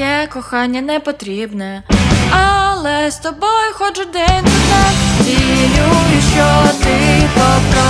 Моє кохання не потрібне, але з тобою ходжу день то так Вірю, що ти попросиш.